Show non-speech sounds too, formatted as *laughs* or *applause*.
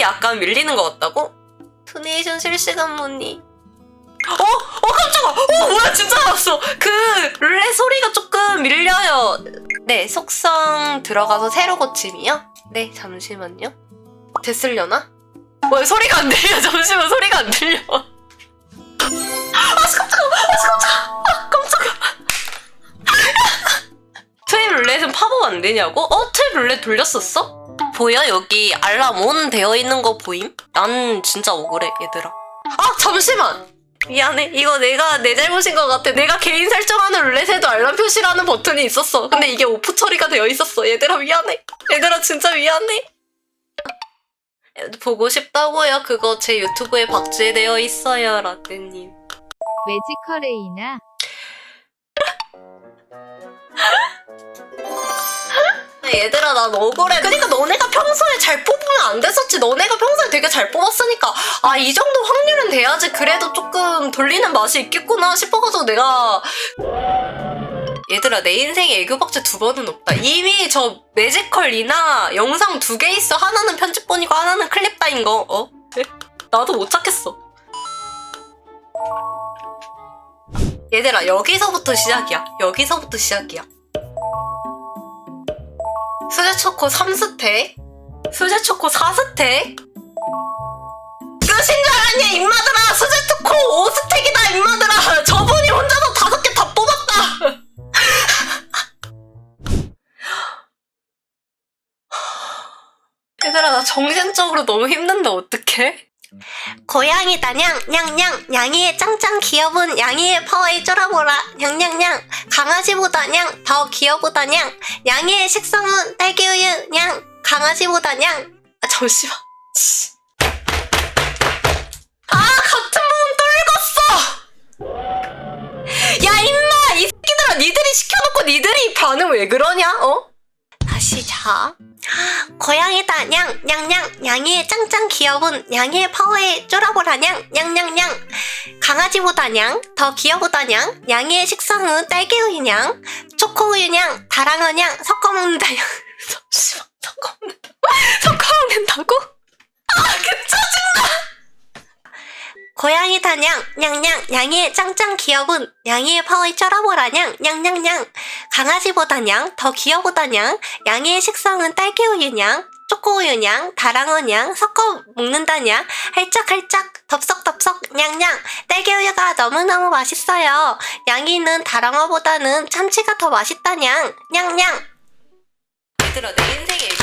약간 밀리는 것 같다고? 토네이션 실시간 문의. 어? 어 깜짝아! 어 뭐야 진짜 알았어! 그 룰레 소리가 조금 밀려요. 네 속성 들어가서 새로 고침이요? 네 잠시만요. 됐으려나? 뭐 소리가 안 들려 *laughs* 잠시만 소리가 안 들려. 아 깜짝아! 아 깜짝아! 아 깜짝아! *laughs* 트윈 룰렛은 팝업 안 되냐고? 어? 트윈 룰렛 돌렸었어? 보여? 여기 알람 온 되어 있는 거 보임? 난 진짜 억울해 얘들아. 아 잠시만! 미안해. 이거 내가 내 잘못인 것 같아. 내가 개인 설정하는 룰렛에도 알람 표시라는 버튼이 있었어. 근데 이게 오프 처리가 되어 있었어. 얘들아 미안해. 얘들아 진짜 미안해. 보고 싶다고요? 그거 제 유튜브에 박제되어 있어요 라떼님. 매지컬 레이나 *laughs* 얘들아 난 억울해 그러니까 너네가 평소에 잘 뽑으면 안 됐었지. 너네가 평소에 되게 잘 뽑았으니까. 아 이 정도 확률은 돼야지 그래도 조금 돌리는 맛이 있겠구나 싶어가지고 내가. 얘들아 내 인생에 애교 박제 두 번은 없다. 이미 저 매지컬 리나 영상 두 개 있어. 하나는 편집본이고 하나는 클립다인 거. 어? 네? 나도 못 찾겠어. 얘들아 여기서부터 시작이야. 여기서부터 시작이야 수제 초코 3스택, 수제 초코 4스택. 끝인 줄 알았냐 임마들아 수제 초코 5스택이다 임마들아 저분이 혼자서 다섯 개 다 뽑았다 *laughs* 얘들아 나 정신적으로 너무 힘든데 어떡해? 고양이다. 냥 냥냥. 양이의 짱짱 귀여운 양이의 파워에 쫄아보라. 냥냥냥. 강아지보다 냥. 더 귀여보다 냥. 양이의 식성은 딸기우유. 냥. 강아지보다 냥. 아, 잠시만. 씨. 아 같은 부분 떨궜어! 야 임마! 이 새끼들아 니들이 시켜놓고 니들이 반응 왜 그러냐 어? 다시 자 고양이다 냥 냥냥. 양이의 짱짱 귀여운 양이의 파워에 쫄아보라 냥 냥냥냥. 강아지보다 냥더 귀여보다 냥. 양이의 식성은 딸기우유 냥 초코우유 냥 다랑어 냥 섞어 먹는다 냥. *laughs* 잠시만 섞어 먹는다 섞어 먹는다고? 아 개짜증나 고양이다 냥 냥냥 양이의 짱짱 귀여운 양이의 파워에 쫄아보라 냥 냥냥냥 강아지보다 냥 더 귀여보다 냥 양이의 식성은 딸기우유 냥 초코우유 냥 다랑어 냥 섞어 먹는다 냥 할짝할짝 덥석덥석 냥냥 딸기우유가 너무너무 맛있어요. 양이는 다랑어보다는 참치가 더 맛있다 냥 냥냥 얘들아 내 인생에